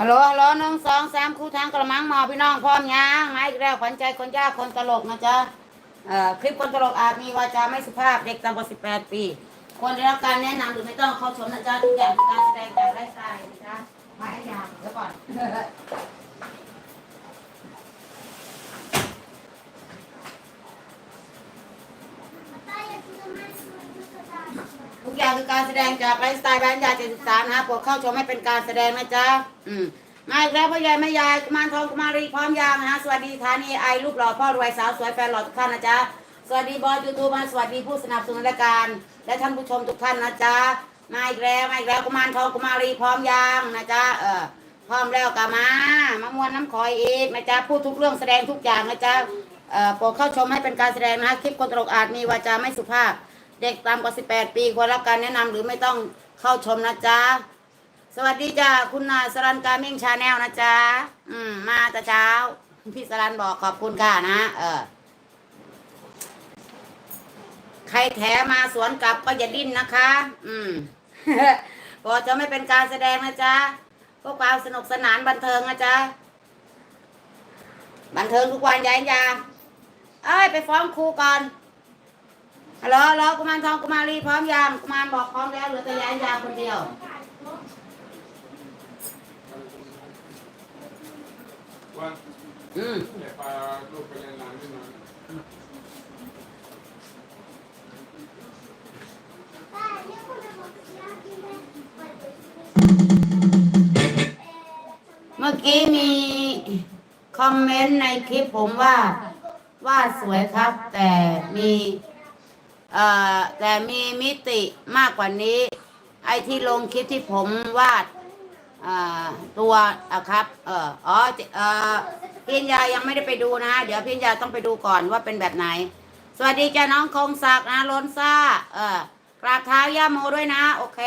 ฮัลโหลฮัลโหลหนึ่งสองสามคู่ทางกระมังหมอพี่น้องพร้อมยังมาอีกแล้วขวัญใจคนยากคนตลกนะจ๊ะเอ่อคลิปคนตลกอาจมีวาจาไม่สุภาพเด็กต่ำกว่าสิบแปดปีควรได้รับการแนะนำหรือไม่ต้องเข้าชมนะจ๊ะทุกอย่างคือการแสดงจากไร้สไตล์นะจ๊ะมาให้ยางเดี๋ยวก่อน ทุกอย่างคือการแสดงจากไลฟ์สไตล์แบรนด์ยาเจ็ดสิบสามนะฮะโปรดเข้าชมให้เป็นการแสดงนะจ๊ะอืมมาอีกแล้วพ่อใหญ่แม่ยายกุมารทองกุมารีพร้อมยางนะฮะสวัสดีธานีไอรูปหล่อพ่อรวยสาวสวยแฟนหล่อทุกท่านนะจ๊ะสวัสดีบอสยูทูบมาสวัสดีผู้สนับสนุนรายการ และท่านผู้ชมทุกท่านนะจ๊ะมาอีกแล้วมาอีกแล้วกุมารทองกุมารีพร้อมยางนะจ๊ะเออพร้อมแล้วก็มามามวนน้ำคอยอีกนะจ๊ะพูดทุกเรื่องแสดงทุกอย่างนะจ๊ะเอ่อโปรดเข้าชมให้เป็นการแสดงนะฮะคลิปคนตลกอาจมีวาจาไม่สุภาพ เด็กต่ำกว่า 18 ปีควรรับการแนะนำหรือไม่ต้องเข้าชมนะจ๊ะ สวัสดีจ้าคุณนาสรันการมิ่งชาแนลนะจ๊ะ อืม มาแต่เช้า พี่สรันบอกขอบคุณค่ะนะ เออ ใครแถมาสวนกลับก็อย่าดิ้นนะคะ อืมก็จะไม่เป็นการแสดงนะจ๊ะ พวกความสนุกสนานบันเทิงนะจ๊ะ บันเทิงทุกวันยายยาเอ้ย ไปฟ้องครูก่อน ฮัลโหลฮัลโหลกุมารทองกุมารีพร้อมยังกุมารบอกพร้อมแล้วเหลือแต่ยายยาคนเดียวว่าอืมเดี๋ยวปลาลูกไปเรียนร้านขึ้นมาเมื่อกี้มีคอมเมนต์ในคลิปผมว่า ว่าสวยครับ แต่มี เอ่อแต่มีมิติมากกว่านี้ ไอ้ที่ลงคลิปที่ผมวาดอ่าตัวอะครับ เอออ๋อเออพี่ญญายังไม่ได้ไปดูนะ เดี๋ยวพี่ญญาต้องไปดูก่อนว่าเป็นแบบไหน สวัสดีจ้าน้องคงศักดิ์นะล้นซ่า เออกราบเท้าย่าโมด้วยนะ โอเค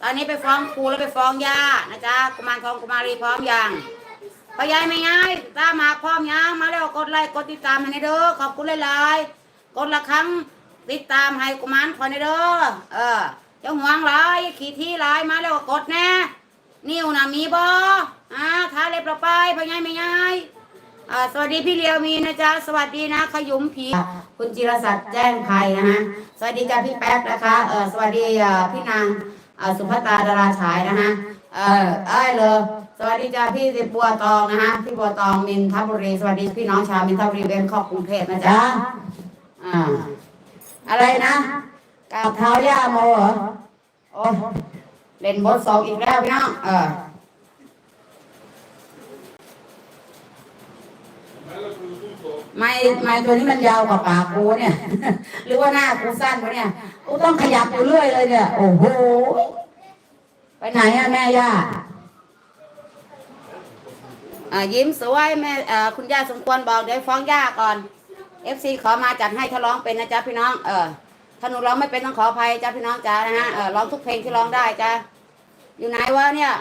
ตอนนี้ไปฟ้องครูแล้วไปฟ้องย่านะจ๊ะกุมารทองกุมารีพร้อมยังพยายไม่ง่ายตามาพร้อมยังมาแล้วกดไลค์กดติดตามให้ในเด้อขอบคุณหลายๆกดละครั้ง ติดตามให้กุมารคอยในเด้อเออเจ้าห่วงหลยขี่ที่หลายมาแล้วก็กดแน่นิ้วน่ะมีบ่อ่าทาเล็บเราไปพ่อยายไม่ง่ายอ่าสวัสดีพี่เลียวมีนะจ๊ะสวัสดีนะ ขยุมผีคุณจิรศักดิ์แจ้งภัยนะฮะสวัสดีจ้าพี่แป๊กนะคะเออสวัสดีอ่าพี่นางอ่าสุภาตาดาราฉายนะฮะเออเอ้ยเลยสวัสดีจ้าพี่บัวตองนะฮะพี่บัวตองมินทบุรีสวัสดีพี่น้องชาวมินทบุรีเบนครอบกรุงเทพนะจ๊ะอ่า อะไรนะกาวเท้าย่าโมเหรอโอ้เล่นบทสองอีกแล้วพี่น้องเออไม่ไม่ตัวนี้มันยาวกว่าปากกูเนี่ย หรือว่าหน้ากูสั้นวะเนี่ยกูต้องขยับอยู่เรื่อยเลยเนี่ยโอ้โหไปไหนอะแม่ย่าอ่ายิ้มสวยแม่อ่าคุณย่าสมควรบอกเดี๋ยวฟ้องย่าก่อน FC ขอมาจัดให้ถ้าร้องเป็นนะจ๊ะพี่น้อง เออถ้าหนูร้องไม่เป็นต้องขออภัยจ้ะพี่น้องจ้านะฮะ เออร้องทุกเพลงที่ร้องได้จ้ะอยู่ไหนวะเนี่ย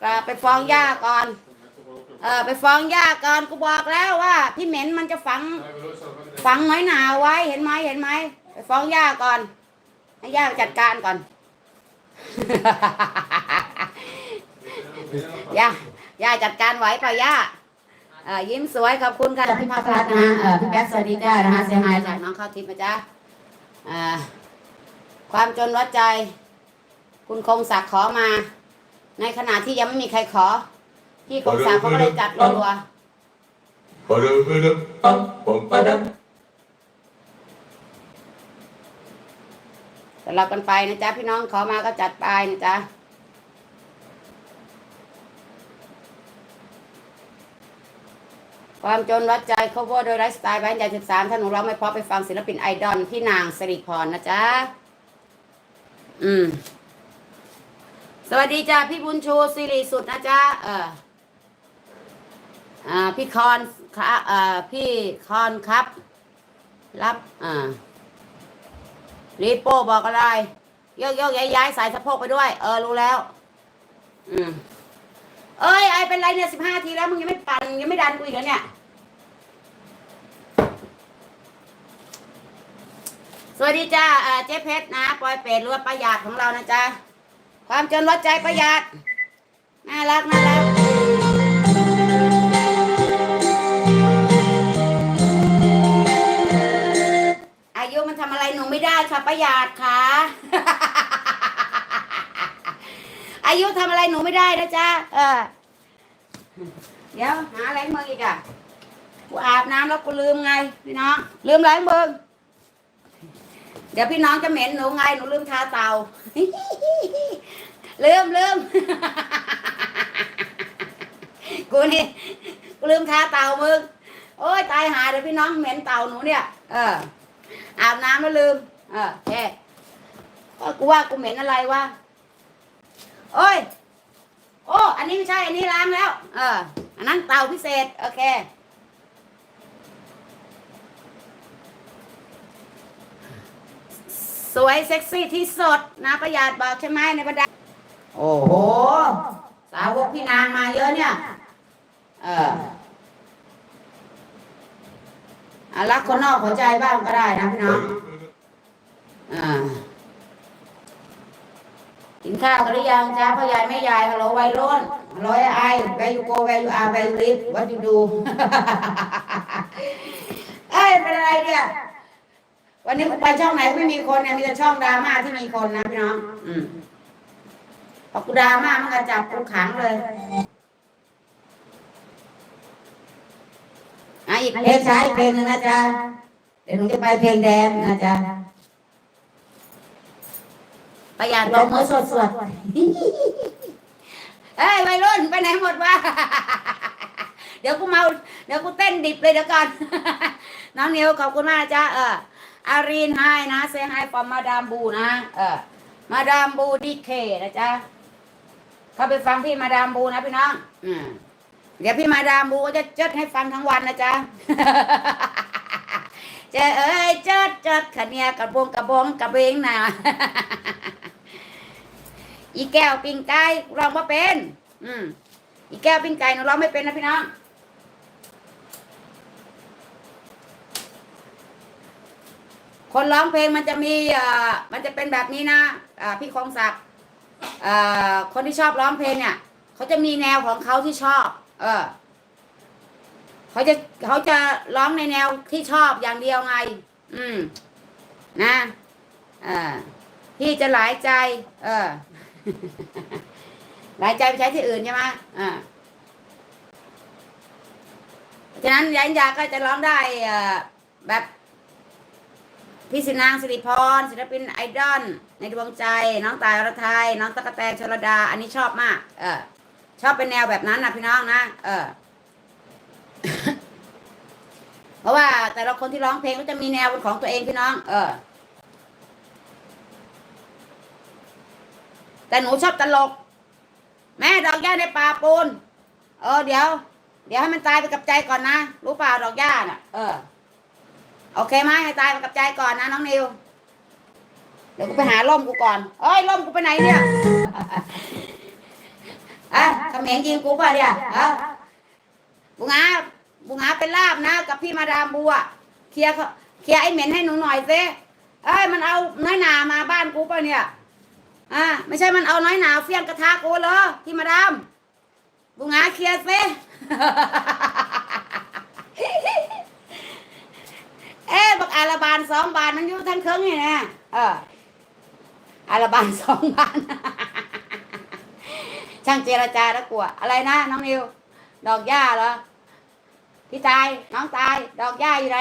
กลับไปฟ้องย่าก่อน เออไปฟ้องย่าก่อนกูบอกแล้วว่าพี่เหม็นมันจะฝังได้ไปรถสดมันจะฝังน้อยหนาไว้เห็นไหมเห็นไหมไปฟ้องย่าก่อนให้ย่าจัดการก่อนย่าย่าจัดการไหวเปล่าย่า ยิ้มสวยขอบคุณค่ะพี่ภาครัตน์นะฮะเอ่อพี่แป๊กสวัสดีจ้านะฮะเสียหายจากน้องข้าวทิพย์นะจ๊ะเอ่อความจนวัดใจ คุณคงศักดิ์ขอมา ในขณะที่ยังไม่มีใครขอ พี่คงศักดิ์เขาก็เลยจัดรัวๆ Ba-dum-ba-dum-bum-bum-ba-dum. สลับกันไปนะจ๊ะพี่น้องขอมาก็จัดไปนะจ๊ะ ความจนวัดใจ cover โดยไลฟ์สไตล์แบรนด์ใหญ่สิบสามถ้าหนูร้องไม่เพราะไปฟังศิลปินไอดอลพี่นางสิริพรนะจ๊ะ อืม สวัสดีจ้าพี่บุญชูสิริสุดนะจ๊ะ เอออ่าพี่คอนค่ะเอ่อพี่คอนครับ รับอ่ารีโป้บอกอะไรโยกโยกย้ายย้ายสายสะโพกไปด้วย เออ รู้แล้ว อืม เอ้ยไอเป็นไรเนี่ยสิบห้าทีแล้ว มึงยังไม่ปั่นยังไม่ดันกูอีกเหรอเนี่ย สวัสดีจ้าเจ๊เพชรนะปอยเป็ดรวดประหยัดของเรานะจ๊ะความจนวัดใจประหยัดน่ารักน่ารักอายุมันทำอะไรหนูไม่ได้ค่ะประหยัดค่ะอายุทำอะไรหนูไม่ได้นะจ๊ะเออเดี๋ยวหาอะไรมึงอีกอะกูอาบน้ำแล้วกูลืมไงพี่น้องลืมอะไรมึง เดี๋ยวพี่น้องจะเหม็นหนูไงหนูลืมทาเตาลืมลืมกูนี่กูลืมทาเตามึงโอ้ยตายหาเดี๋ยวพี่น้องเหม็นเตาหนูเนี่ย เออ อาบน้ำแล้วลืม เออแค่ก็กูว่ากูเหม็นอะไรวะโอ้ย โอ้ อันนี้ไม่ใช่ อันนี้ล้างแล้ว เออ อันนั้นเตาพิเศษ โอเค สวยเซ็กซี่ที่สุดนะประหยัดบอกใช่ไหมในบรรดาโอ้โห สาวกพี่นางมาเยอะเนี่ย เอออะรักคนนอกหัวใจบ้างก็ได้นะพี่น้องอ่ากินข้าวกันหรือยังจ้าพ่อยายแม่ยายฮัลโหลวัยรุ่นฮัลโหลไอแวยูโกแวยูอาร์แวยูลิฟวัดยูดูเอ้ยเป็นอะไรเนี่ย วันนี้กูไปช่องไหนไม่มีคนเนี่ยมีแต่ช่องดราม่าที่มีคนนะพี่น้องอืมพอกูดราม่ามันก็จับกูขังเลยอะอีกเพลงช้าอีกเพลงหนึงนะจ๊ะเดี๋ยวหนูจะไปเพลงแดงนะจ๊ะประหยัดลงมือสดสดๆเอ้ยวัยรุ่นไปไหนหมดวะเดี๋ยวกูเมา เดี๋ยวกูเต้นดิบเลยเดี๋ยวก่อน น้องนิวขอบคุณมากนะจ๊ะเออ อารีนไฮนะเซฮฟอมมาดามบูนะเออมาดามบูดีเคนะจ๊ะเข้าไปฟังพี่มาดามบูนะพี่น้อง อืมเดี๋ยวพี่มาดามบูก็จะเจิดให้ฟังทั้งวันนะจ๊ะเจอเอ้ยเจิดเจิดขะเนียกระบงกระบงกระเบงน่ะอีแก้วปิ้งไก่ร้องมาเป็น อืมอีแก้วปิ้งไก่หนูร้องไม่เป็นนะพี่น้อง คนร้องเพลงมันจะมีเอ่อมันจะเป็นแบบนี้นะอ่าพี่คงศักดิ์เอ่อคนที่ชอบร้องเพลงเนี่ยเขาจะมีแนวของเขาที่ชอบ เออเขาจะเขาจะร้องในแนวที่ชอบอย่างเดียวไง อืม นะเออพี่จะหลายใจ เออ หลายใจไปใช้ที่อื่นใช่ไหมอ่าฉะนั้นยันยาก็จะร้องได้อ่แบบ พี่สินางสิริพรศิลปินไอดอลในดวงใจ น้องตายอรไทย น้องตะกะแตนชลดา อันนี้ชอบมาก เออ ชอบเป็นแนวแบบนั้นนะพี่น้องนะ เออ เพราะว่าแต่ละคนที่ร้องเพลงก็จะมีแนวเป็นของตัวเองพี่น้อง เออ แต่หนูชอบตลก แม่ดอกหญ้าในป่าปูน เออเดี๋ยว เดี๋ยวให้มันตายไปกับใจก่อนนะ รู้เปล่าดอกหญ้าน่ะ เออ โอเคไหมให้ตายไปกับใจก่อนนะน้องนิว เดี๋ยวกูไปหาล่มกูก่อนเอ้ยล่มกูไปไหนเนี่ยอะเขมรยิงกูป่ะเนี่ยอะบุงอาบุงอาเป็นลาบนะ กับพี่มาดามบัวเคลียร์เคลียร์ไอ้เหม็นให้หนูหน่อยสิเอ้ยมันเอาน้อยหนามาบ้านกูป่ะเนี่ย อ่าไม่ใช่มันเอาน้อยหนาเฟี้ยงกระทะกูเหรอพี่มาดามบุงอาเคลียร์สิ เอ๊ะบักอาราบานสองบาทมันอยู่ทั้งเครื่องนี่นะเอออาราบานสองบาทช่างเจรจาแล้วกลัว อะไรนะน้องนิว ดอกหญ้าเหรอพี่ตายน้องตาย ดอกหญ้าอยู่ไหน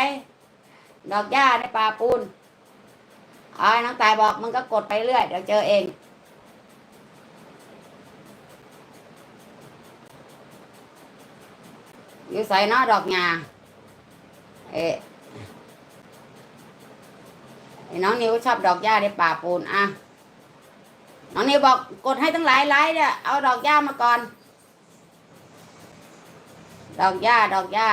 ดอกหญ้าในป่าปูนไอ้น้องตายบอกมึงก็กดไปเรื่อยเดี๋ยวเจอเองอยู่ใส่นาดอกหญ้าเอ๊ะ ไอ้น้องนิวชอบดอกหญ้าในป่าปูนอะน้องนิวบอกกดให้ตั้งหลายไลค์เนี่ยเอาดอกหญ้ามาก่อน ดอกหญ้าดอกหญ้า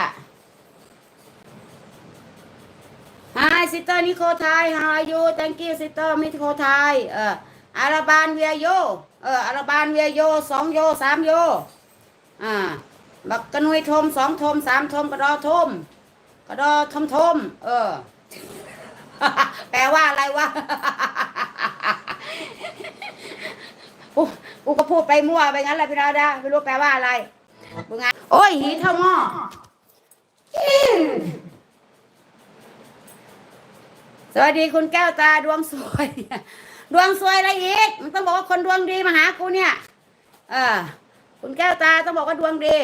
Hi sister Nico Thai how are you thank you sister Nico Thai เอออาราบานเวียโยเอออาราบานเวียโยสองโยสามโยอ่าบักกระนุยทมสองทมสามทมกระดอทมกระดอทมทมเออ แปลว่าอะไรวะกูกูก็พูดไปมั่วไปงั้นแหละพี่ดาวดาไม่รู้แปลว่าอะไรมึงไงโอ้ยหีเท่าหม้ออิ๊วสวัสดีคุณแก้วตาดวงสวย ดวงสวยอะไรอีกมันต้องบอกว่าคนดวงดีมาหากูเนี่ย เออ คุณแก้วตาต้องบอกว่าดวงดี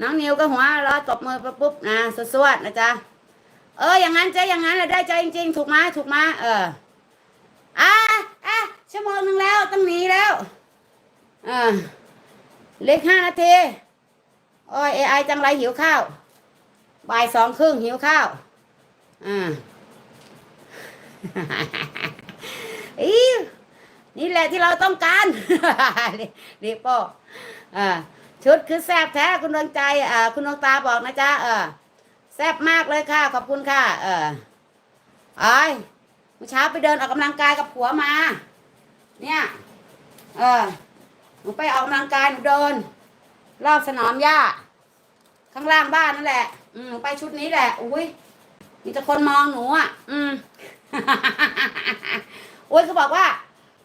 น้องนิวก็หัวเราะตบมือปุ๊บนะสวดๆนะจ๊ะ เออ อย่างนั้นใจอย่างนั้นแหละได้ใจจริง ๆ ถูกไหมถูกไหมเอออะอะชั่วโมงหนึ่งแล้วต้องหนีแล้วอ่าเล็กห้านาทีโอ้ยเอไอจังไรหิวข้าวบ่ายสองครึ่งหิวข้าวอ่าอีนี่แหละที่เราต้องการรีโป้อ่าชุดคือแซบแท้คุณดวงใจอ่าคุณดวงตาบอกนะจ๊ะเออ แซ่บมากเลยค่ะ ขอบคุณค่ะ เออไอ้เมื่อเช้าไปเดินออกกำลังกายกับผัวมา เนี่ย เออหนูไปออกกำลังกายหนูเดิน รอบสนามหญ้า ข้างล่างบ้านนั่นแหละ อืมไปชุดนี้แหละ อุ้ยมีแต่คนมองหนูอะ อืมโอ้ยเขาบอกว่า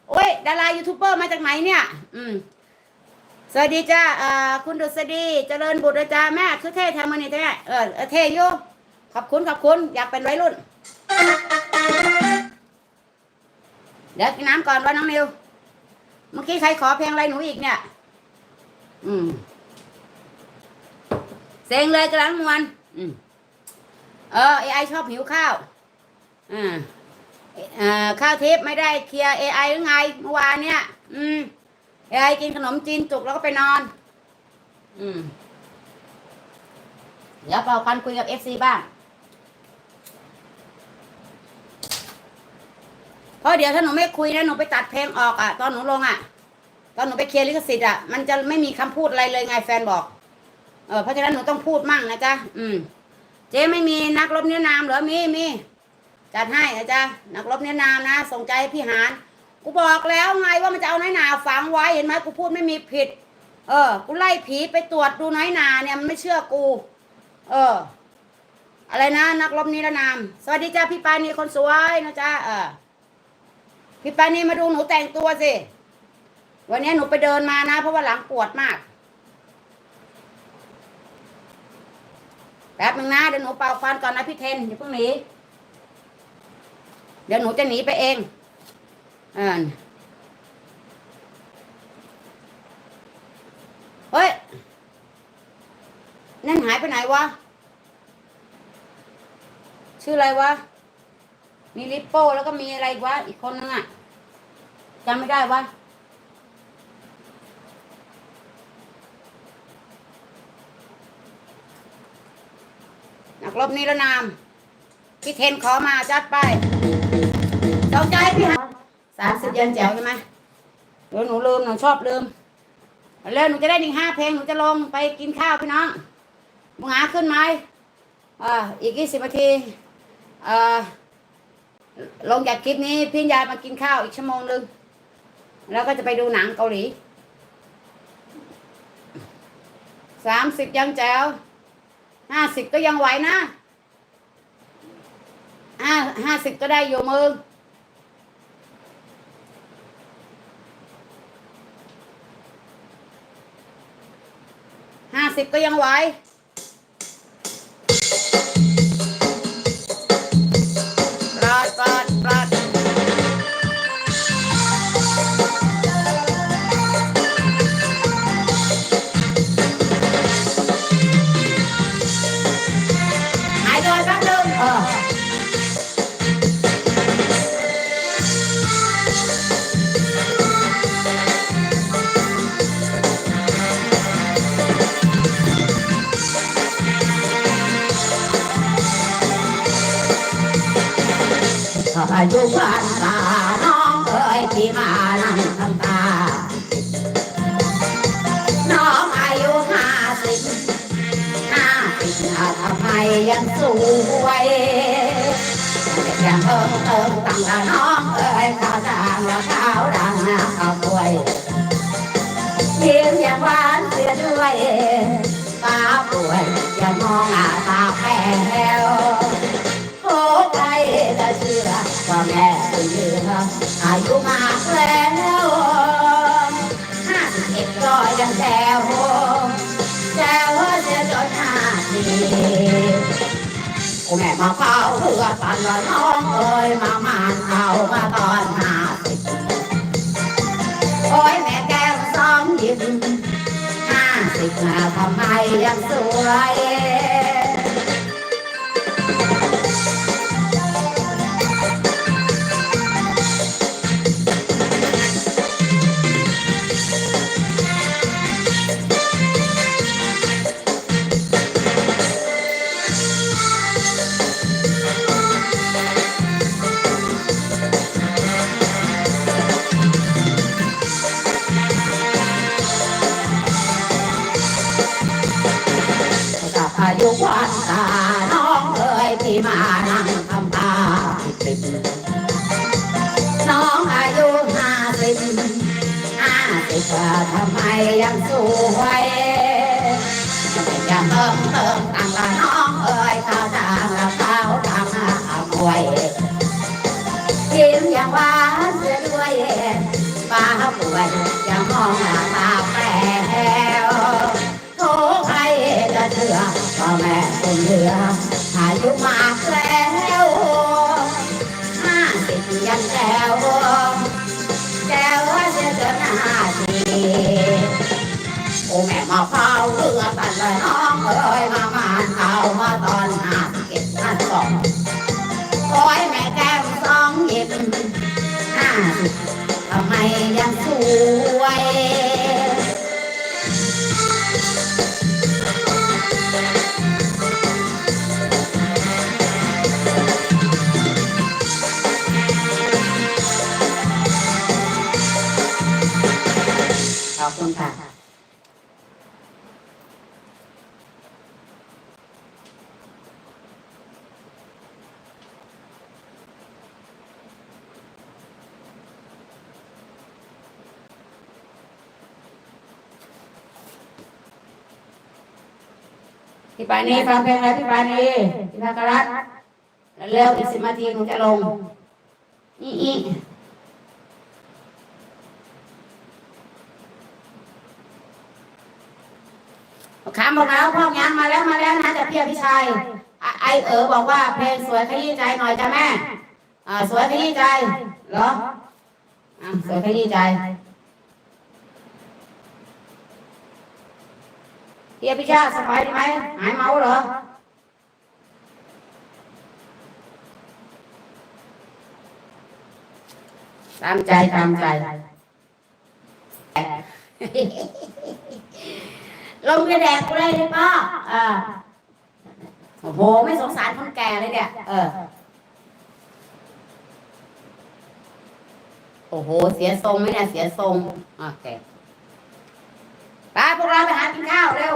โอ้ยดารายูทูบเบอร์มาจากไหนเนี่ย อืม สวัสดีจ้าเอ่อคุณดุษฎีเจริญบุตรจ้าแม่คือเท่ทำมันนี่เท่เออเท่อยู่ขอบคุณขอบคุณอยากเป็นวัยรุ่น เดี๋ยวกินน้ำก่อนว่าน้องนิว เมื่อกี้ใครขอเพลงอะไรหนูอีกเนี่ย อืมเซ็งเลยกำลังมวนอืมเออไอไอชอบหิวข้าว อ่าอ่อข้าวทิพย์ไม่ได้เคลียร์เอไอหรือไงเมื่อวานเนี่ย อืม ไอกินขนมจีนจุกแล้วก็ไปนอน อืมเดี๋ยวเป่าคันคุยกับเอฟซีบ้าง เพราะเดี๋ยวถ้าหนูไม่คุยนะหนูไปตัดเพลงออกอะ ตอนหนูลงอะ ตอนหนูไปเคลียร์ลิขสิทธิ์อะ มันจะไม่มีคำพูดอะไรเลยไงแฟนบอก เออเพราะฉะนั้นหนูต้องพูดมั่งนะจ๊ะ อืม เจ๊ไม่มีนักรบเนื้อนามเหรอ มีมีจัดให้นะจ๊ะ นักรบเนื้อนามนะ ส่งใจให้พี่หาน กูบอกแล้วไงว่ามันจะเอาน้อยหนาฝังไว้เห็นไหมกูพูดไม่มีผิด เออ กูไล่ผีไปตรวจดูน้อยหนาเนี่ยมันไม่เชื่อกู เออ อะไรนะนักรบนิรนาม สวัสดีจ้าพี่ปานีคนสวยนะจ๊ะเออพี่ปานีมาดูหนูแต่งตัวสิวันนี้หนูไปเดินมานะ เพราะว่าหลังปวดมากแป๊บนึงนะเดี๋ยวหนูเป่าฟันก่อนนะพี่เทนอย่าเพิ่งหนีเดี๋ยวหนูจะหนีไปเอง อ่าเฮ้ย นั่นหายไปไหนวะ ชื่ออะไรวะ มีลิปโป้แล้วก็มีอะไรอีกวะ อีกคนนึงอะจำไม่ได้วะนักรบนิรนาม พี่เทนขอมาจัดไปสนใจพี่ฮะ สามสิบเย็นแจ๋วใช่ไหมเดี๋ยวหนูลืมหนูชอบลืมแล้วหนูจะได้หนึ่งห้าเพลงหนูจะลงไปกินข้าวพี่น้องมึงหาขึ้นไหมอ่าอีกยี่สิบนาทีอ่าลงจากคลิปนี้พี่ยายมากินข้าวอีกชั่วโมงหนึ่งแล้วก็จะไปดูหนังเกาหลีสามสิบยังแจ๋วห้าสิบก็ยังไหวนะห้าห้าสิบก็ได้อยู่มือ ห้าสิบก็ยังไหว เอิงตั้งแต่น้องเอ๋ยตาวด่างและขาวดังนะขาวสวยยิ้มอย่างหวานเสียด้วยตาป่วยอย่ามองอาตาแพ้วโอ้ใครจะเชื่อว่าแม่เยืออายุมากแล้ว แม่มาเฝ้าเพื่อตันละน้องเอ้ยมามานเอามาตอนหาโอ้ยแม่แก้วสองยิ้มห้าสิบมาทำไมยังสวย องหน้าตาแปรวโอ้ใครจะเชื่อพ่อแม่คนเหลืออายุมา ปานีฟังเพลงอะไรพี่ปานีพี่พักรัตน์เร็วอีกสิบนาทีหนูจะลงอีอีขามบอกแล้วพ่อยังมาแล้วมาแล้วนะจากพี่อภิชัยไอเอ๋อบอกว่าเพลงสวยขยี้ใจหน่อยจ้ะแม่สวยขยี้ใจเหรอสวยขยี้ใจ พี่อภิชาติสบายดีไหมหายเมาเหรอตามใจตามใจลงกระแดกกูเลยเลยป้าอ่าโอ้โหไม่สงสารคนแก่เลยเนี่ย เออ โอ้โห เสียทรงไหมเนี่ย เสียทรงโอเค ไปพวกเราไปหากินข้าวเร็ว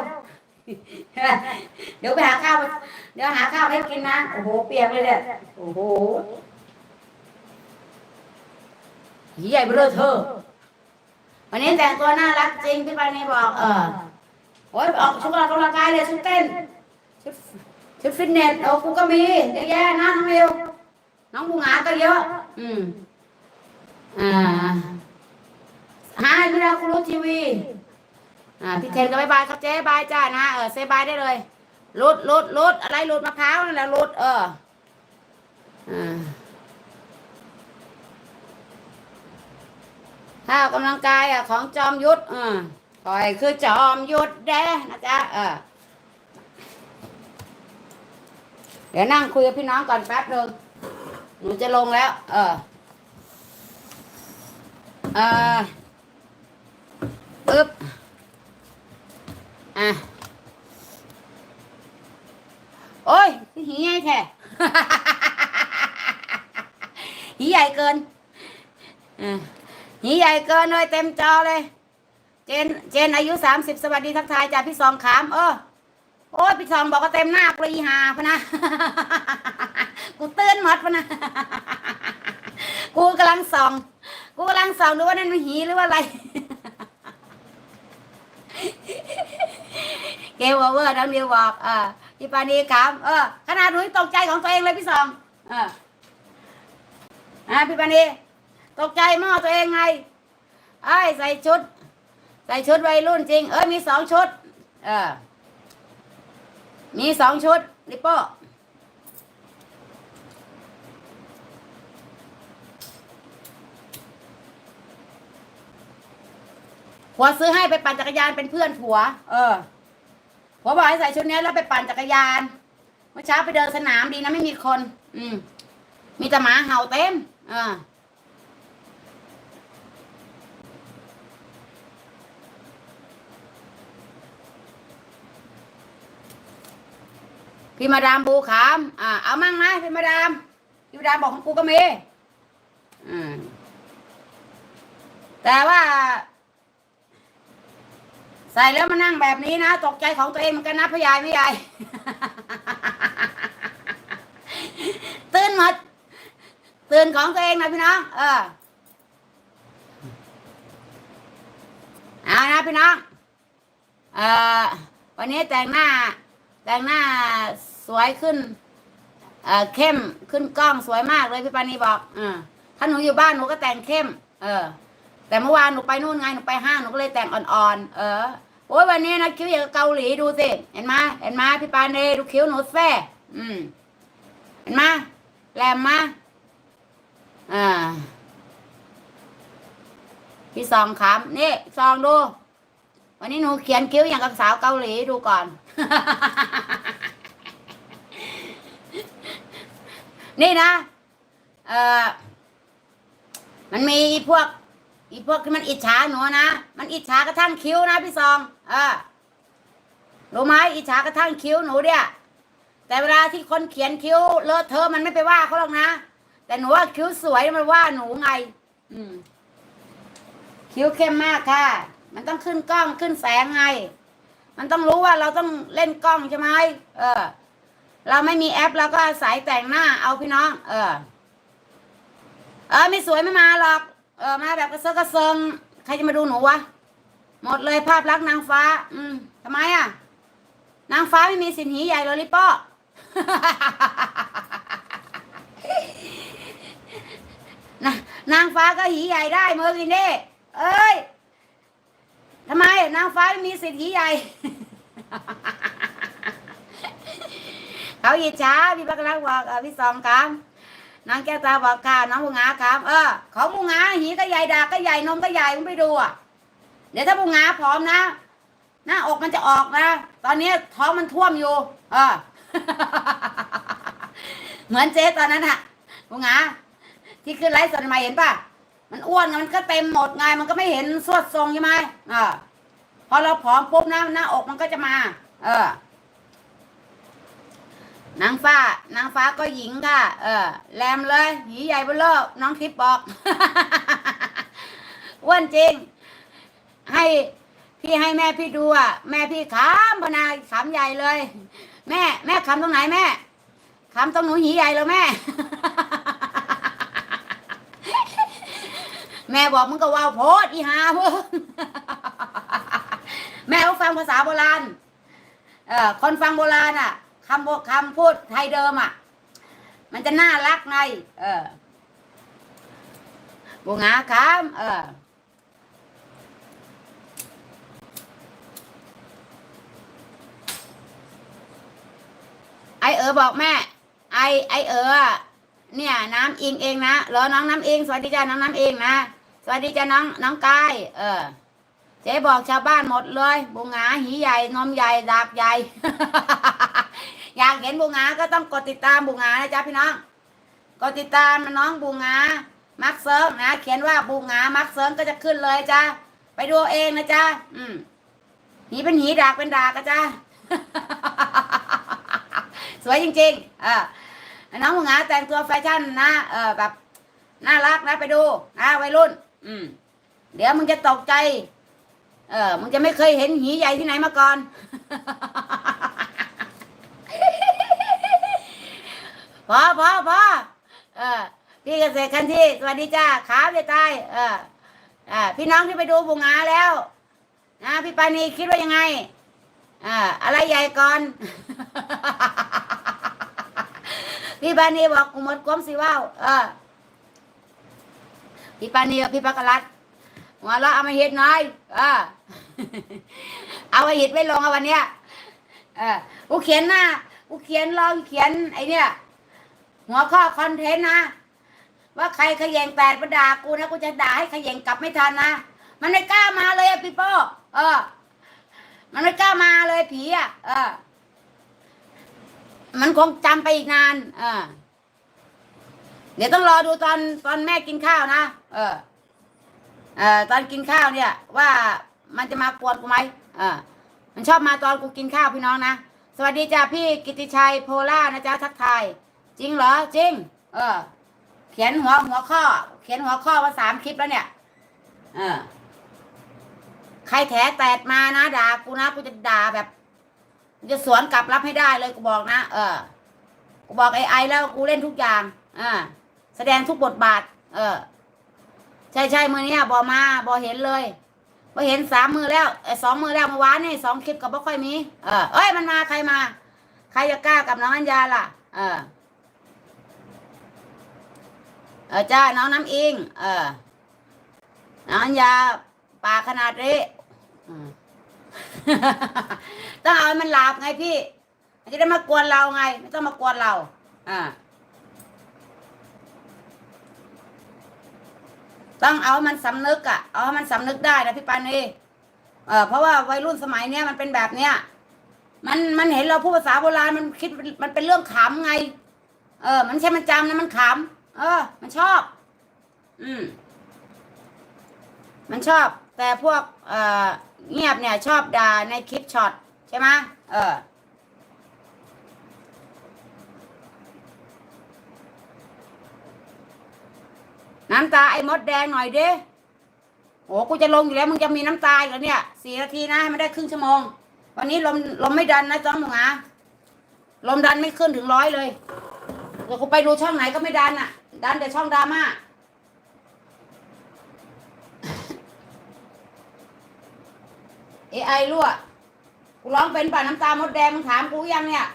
เดี๋ยวไปหาข้าว เดี๋ยวหาข้าวให้กินนะ โอ้โห เปียกเลยเนี่ยโอ้โหใหญ่เบ้อเธอ วันนี้แต่งตัวน่ารักจริงพี่ปานีบอก เออโอ้ยออกชุดออกกำลังกายเลยชุดเต้นชุดชุดฟิตเนสเอากูก็มีเยอะแยะนะน้องเร็วน้องบูหงาก็เยอะ อืม อ่าหาไม่ได้คุณรู้ทีวี อ่าพี่เทนก็บายบายครับเจ๊บายจ้านะเออเซบายได้เลยรุดรุดรุดอะไรรุดมะพร้าวนั่นแหละรุดเอออ่าถ้าออกกำลังกายอะของจอมยุทธอ่าคอยคือจอมยุดแดนะจ๊ะเออเดี๋ยวนั่งคุยกับพี่น้องก่อนแป๊บหนึ่งหนูจะลงแล้ว เออ เออปึ๊บอะโอ้ยหีใหญ่แท้ หีใหญ่เกินอะหีใหญ่ เกินเลยเต็มจอเลย เจนเจนอายุสามสิบสวัสดีทักทายจากพี่สองขามเออโอ้ยพี่สองบอกว่าเต็มหน้าปรีหาพะนะ กูเตือนหมดพะนะ กูกำลังส่อง กูกำลังส่องดูว่านั่นมันหีหรือว่าอะไรเกมโอเวอร์น้องนิวบอกเออพี่ปานีขามเออขนาดหนูยังตกใจของตัวเองเลยพี่สองเอออ่าพี่ปานีตกใจหม้อตัวเองไง ไอ้ยใส่ชุด ใส่ชุดวัยรุ่นจริง เอ้ยมีสองชุด เออ มีสองชุดลิปโป้ผัวซื้อให้ไปปั่นจักรยานเป็นเพื่อนผัว เออผัวบอกให้ใส่ชุดนี้แล้วไปปั่นจักรยาน เมื่อเช้าไปเดินสนามดีนะไม่มีคน อืม มีแต่หมาเห่าเต็ม เออ พี่มาดามบูขาม อ่า เอามั่งนะพี่มาดามพี่มาดามบอกของกูก็มีอืมแต่ว่า ใส่แล้วมานั่งแบบนี้นะ ตกใจของตัวเองเหมันกันนะพยายไม่ยายตื่นหมดตื่นของตัวเองนะพี่น้องเออเอานะพี่น้องเอ่อวันนี้แต่งหน้าแต่งหน้า วยขึ้นเอ่อเข้มขึ้นกล้องสวยมากเลยพี่ปานีบอกเออถ้าหนูอยู่บ้านหนูก็แต่งเข้ม เออ แต่เมื่อวานหนูไปนู่นไงหนูไปห้างหนูก็เลยแต่งอ่อนๆเออโอ้ยวันนี้นะคิ้วอย่างเกาหลีดูสิเห็นไหมเห็นไหมพี่ปานีดูคิ้วหนูแฟ่อืมเห็นไหมแหลมมาอ่าพี่ซองครับนี่ซองดู วันนี้หนูเขียนคิ้วอย่างกับสาวเกาหลีดูก่อน นี่นะ เอ่อมันมีอีพวก อีพวกที่มันอิจฉาหนูนะ มันอิจฉากระทั่งคิ้วนะพี่ซอง เออรู้ไหมอิจฉากระทั่งคิ้วหนูเนี่ย แต่เวลาที่คนเขียนคิ้วเลอะเทอะมันไม่ไปว่าเขาหรอกนะ แต่หนูว่าคิ้วสวยมันว่าหนูไง อืม คิ้วเข้มมากค่ะ มันต้องขึ้นกล้องขึ้นแสงไง มันต้องรู้ว่าเราต้องเล่นกล้องใช่ไหมเออ เราไม่มีแอปเราก็อายแต่งหน้าเอาพี่น้อง เออ เออไม่สวยไม่มาหรอก เออมาแบบกระเซาะกระเซิงใครจะมาดูหนูวะหมดเลยภาพลักษณ์นางฟ้า อืมทำไมอะ นางฟ้าไม่มีสินหีใหญ่เลยลิปโป้นะนางฟ้าก็หีใหญ่ได้เมื่อกี้นี่เอ้ยทำไม นางฟ้าไม่มีสิทธิ์หีใหญ่ เขาอิจฉาพี่ปักรักบอกเออพี่สองครับน้องแก้วตาบอกค่ะน้องบุงาครับ เออของบุงาหีก็ใหญ่ดาก็ใหญ่นมก็ใหญ่มึงไปดูอะเดี๋ยวถ้าบุงาพร้อมนะหน้าอกมันจะออกนะ ตอนนี้ท้องมันท่วมอยู่ เออ เหมือนเจ๊ตอนนั้นอะบุงาที่ขึ้นไลฟ์สดใหม่เห็นป่ะ มันอ้วนมันก็เต็มหมดไง มันก็ไม่เห็นสวดทรงใช่ไหมเออ พอเราผอมปุ๊บนะหน้าอกมันก็จะมา เออ นางฟ้านางฟ้าก็หญิงค่ะ เออแรมเลยหีใหญ่บลเลอร์น้องทิพย์บอกอ้วนจริง ให้พี่ให้แม่พี่ดูอะแม่พี่ขำพนาขำใหญ่เลย แม่ แม่ขำตรงไหนแม่ขำตรงหนูหีใหญ่เลยแม่ แม่บอกมึงก็ว่าวโพดอีหาเพิ่งแม่เขาฟังภาษาโบราณเอ่อคนฟังโบราณอะ คำโบคำพูดไทยเดิมอะ มันจะน่ารักไงเออบุงาครับเออไอเออบอกแม่ ไอไอเออเนี่ยน้ำอิงเองนะเรอน้องน้ำอิงสวัสดีจ้าน้องน้ำอิงนะสวัสดีจ้าน้องน้องกายเออ เจ๊บอกชาวบ้านหมดเลยบุงาหีใหญ่นมใหญ่ดากใหญ่ อยากเห็นบุงาก็ต้องกดติดตามบุงานะจ๊ะพี่น้องกดติดตามน้องบุงามักเซิร์ฟนะ เขียนว่าบุงามักเซิร์ฟก็จะขึ้นเลยจ้าไปดูเองนะจ๊ะอืมหีเป็นหีดากเป็นดากก็จ้าสวยจริง ๆ เออน้องหมูงาแต่งตัวแฟชั่นนะเออแบบน่ารักนะไปดูนะวัยรุ่น อืม เดี๋ยวมึงจะตกใจ เออมึงจะไม่เคยเห็นหีใหญ่ที่ไหนมาก่อน พอพอพอเออพี่เกษตรคันที่สวัสดีจ้าขาจะตายเอออ่าพี่น้องที่ไปดูบุงาแล้วนะพี่ปานีคิดว่ายังไงอ่าอะไรใหญ่ก่อน พี่ปานีบอกกูหมดความสิว่าวเออพี่ปานีกับพี่ปักรัดหัวเราะเอามาเฮ็ดหน่อย เออเอาไอ้หิดไม่ลงเอาวันเนี้ยเออกูเขียนหน้ากูเขียนลองเขียนไอ้เนี่ย หัวข้อคอนเทนต์นะ ว่าใครขยงแตดมาด่ากูนะกูจะด่าให้ขยงกลับไม่ทันนะ มันไม่กล้ามาเลยอะพี่โป้เออ มันไม่กล้ามาเลยผีอะเออ มันคงจำไปอีกนาน เออ เดี๋ยวต้องรอดูตอนตอนแม่กินข้าวนะเออ เออตอนกินข้าวเนี่ย ว่ามันจะมากวนกูไหมเออ มันชอบมาตอนกูกินข้าวพี่น้องนะ สวัสดีจ้าพี่กิติชัยโพล่านะจ๊ะทักทาย จริงเหรอ จริง เออ เขียนหัวหัวข้อ เขียนหัวข้อมาสามคลิปแล้วเนี่ย เออ ใครแถแตดมานะด่ากูนะกูจะด่าแบบจะสวนกลับรับให้ได้เลยกูบอกนะเออ กูบอกไอ้ไอแล้วกูเล่นทุกอย่าง อ่า แสดงทุกบทบาท เออ ใช่ใช่มือเนี้ยบอมาบอเห็นเลยบอเห็นสามมือแล้วไอ้สองมือแล้วเมื่อวานนี่สองคลิปก็บ่ค่อยมี เออเอ้ยมันมาใครมา ใครจะกล้ากับน้องอัญญาล่ะ เออ เออจ้าน้องน้ำอิง เออ น้องอัญญาปากขนาดนี้ต้องเอามันหลับไงพี่ มันจะได้มากวนเราไง ไม่ต้องมากวนเรา อ่า ต้องเอามันสำนึกอะเอามันสำนึกได้นะพี่ปานีเออเพราะว่าวัยรุ่นสมัยเนี้ยมันเป็นแบบเนี้ย มันมันเห็นเราพูดภาษาโบราณมันคิดมันเป็นเรื่องขำไง เออ มันใช่มันจำนะมันขำ เออ มันชอบ อืม มันชอบ แต่พวก เอ่อ เงียบเนี่ย ชอบด่าในคลิปช็อตใช่ไหมเออ น้ำตาไอ้มดแดงหน่อยดิโอ้กูจะลงอยู่แล้ว มึงจะมีน้ำตาอีกแล้วเนี่ย สี่นาทีนะ ให้มันได้ครึ่งชั่วโมง วันนี้ลมลมไม่ดันนะจ้องหมูหาลมดันไม่ขึ้นถึงร้อยเลยเดี๋ยวกูไปดูช่องไหนก็ไม่ดันอะ ดันแต่ช่องดราม่าเอไอรั่วกูร้องเป็นป่ะน้ำตามดแดงมึงถามกูยังเนี่ย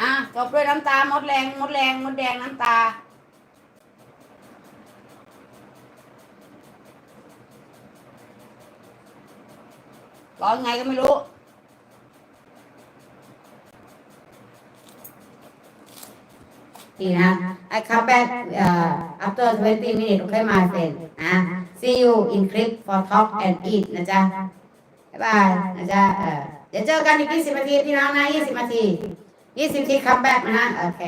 อะจบด้วยน้ำตามดแรงมดแรงมดแดงน้ำตา ร้องไงก็ไม่รู้ นี่นะ I come back uh, after 20 minutes okay my friend นะ see you in clip for talk and eat นะจ๊ะ บ๊ายบายนะจ๊ะเออเดี๋ยวเจอกันอีก 20 นาทีพี่น้องนะ 20 นาที 20 นาที come back นะฮะ โอเค